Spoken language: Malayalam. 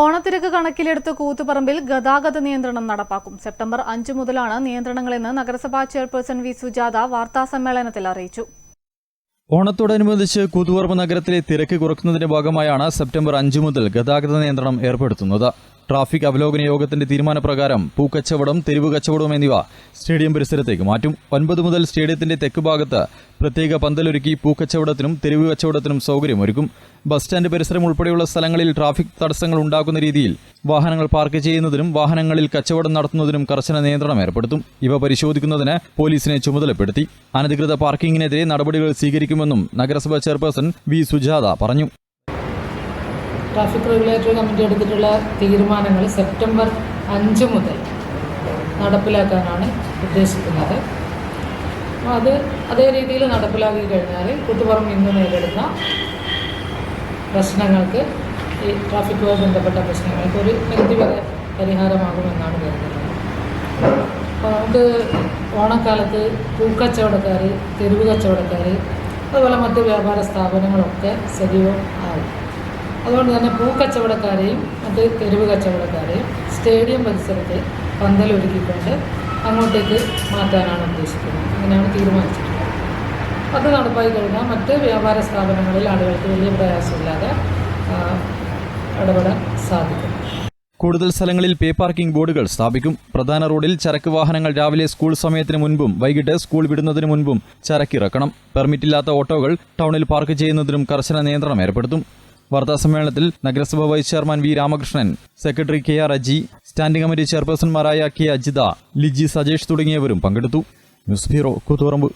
ഓണത്തിരക്ക് കണക്കിലെടുത്ത് കൂത്തുപറമ്പിൽ ഗതാഗത നിയന്ത്രണം നടപ്പാക്കും. സെപ്റ്റംബർ അഞ്ചു മുതലാണ് നിയന്ത്രണങ്ങളെന്ന് നഗരസഭാ ചെയർപേഴ്സൺ വി സുജാത വാർത്താസമ്മേളനത്തിൽ അറിയിച്ചു. ഓണത്തോടനുബന്ധിച്ച് കൂത്തുപറമ്പ് നഗരത്തിലെ തിരക്ക് കുറയ്ക്കുന്നതിന്റെ ഭാഗമായാണ് സെപ്റ്റംബർ അഞ്ചു മുതൽ ഗതാഗത നിയന്ത്രണം ഏർപ്പെടുത്തുന്നത്. ട്രാഫിക് അവലോകന യോഗത്തിന്റെ തീരുമാനപ്രകാരം പൂക്കച്ചവടം തെരുവ് കച്ചവടം എന്നിവ സ്റ്റേഡിയം പരിസരത്തേക്ക് മാറ്റും. ഒൻപത് മുതൽ സ്റ്റേഡിയത്തിന്റെ തെക്ക് ഭാഗത്ത് പ്രത്യേക പന്തലൊരുക്കി പൂക്കച്ചവടത്തിനും തെരുവ് കച്ചവടത്തിനും സൗകര്യമൊരുക്കും. ബസ് സ്റ്റാൻഡ് പരിസരം ഉൾപ്പെടെയുള്ള സ്ഥലങ്ങളിൽ ട്രാഫിക് തടസ്സങ്ങൾ ഉണ്ടാക്കുന്ന രീതിയിൽ വാഹനങ്ങൾ പാർക്ക് ചെയ്യുന്നതിനും വാഹനങ്ങളിൽ കച്ചവടം നടത്തുന്നതിനും കർശന നിയന്ത്രണം ഏർപ്പെടുത്തും. ഇവ പരിശോധിക്കുന്നതിന് പോലീസിനെ ചുമതലപ്പെടുത്തി. അനധികൃത പാർക്കിങ്ങിനെതിരെ നടപടികൾ സ്വീകരിക്കുമെന്നും നഗരസഭാ ചെയർപേഴ്സൺ വി സുജാത പറഞ്ഞു. ട്രാഫിക് റെഗുലേറ്ററി കമ്മിറ്റി എടുത്തിട്ടുള്ള തീരുമാനങ്ങൾ സെപ്റ്റംബർ അഞ്ച് മുതൽ നടപ്പിലാക്കാനാണ് ഉദ്ദേശിക്കുന്നത്. അത് അതേ രീതിയിൽ നടപ്പിലാക്കി കഴിഞ്ഞാൽ കൂട്ടുപുറം ഇന്ന് നേരിടുന്ന പ്രശ്നങ്ങൾക്ക് ഈ ട്രാഫിക്കുമായി ബന്ധപ്പെട്ട പ്രശ്നങ്ങൾക്ക് ഒരു നികുതി പരിഹാരമാകുമെന്നാണ് കരുതുന്നത്. അപ്പോൾ നമുക്ക് ഓണക്കാലത്ത് പൂക്കച്ചവടക്കാർ തെരുവ് കച്ചവടക്കാർ അതുപോലെ മറ്റ് വ്യാപാര സ്ഥാപനങ്ങളൊക്കെ സജീവം ആവും. അതുകൊണ്ട് തന്നെ പൂക്കച്ചവടക്കാരെയും മറ്റ് തെരുവ് കച്ചവടക്കാരെയും സ്റ്റേഡിയം പരിസരത്തെ പന്തലൊരുക്കിക്കൊണ്ട് അങ്ങോട്ടേക്ക് മാറ്റാനാണ് ഉദ്ദേശിക്കുന്നത്. അങ്ങനെയാണ് തീരുമാനിച്ചിട്ടുള്ളത്. അത് നടപ്പായി കഴിഞ്ഞാൽ മറ്റ് വ്യാപാര സ്ഥാപനങ്ങളിൽ ആളുകൾക്ക് വലിയ പ്രയാസമില്ലാതെ ഇടപെടാൻ സാധിക്കും. കൂടുതൽ സ്ഥലങ്ങളിൽ പേ പാർക്കിംഗ് ബോർഡുകൾ സ്ഥാപിക്കും. പ്രധാന റോഡിൽ ചരക്ക് വാഹനങ്ങൾ രാവിലെ സ്കൂൾ സമയത്തിന് മുൻപും വൈകിട്ട് സ്കൂൾ വിടുന്നതിന് മുൻപും ചരക്കിറക്കണം. പെർമിറ്റില്ലാത്ത ഓട്ടോകൾ ടൗണിൽ പാർക്ക് ചെയ്യുന്നതിനും കർശന നിയന്ത്രണം ഏർപ്പെടുത്തും. വാർത്താസമ്മേളനത്തിൽ നഗരസഭ vice chairman V Ramakrishnan secretary K R Aji standing committee ചെയർപേഴ്സൺമാരായ K Ajitha Liji Sajesh തുടങ്ങിയവരും പങ്കെടുത്തു. News bureau Koothuparamba.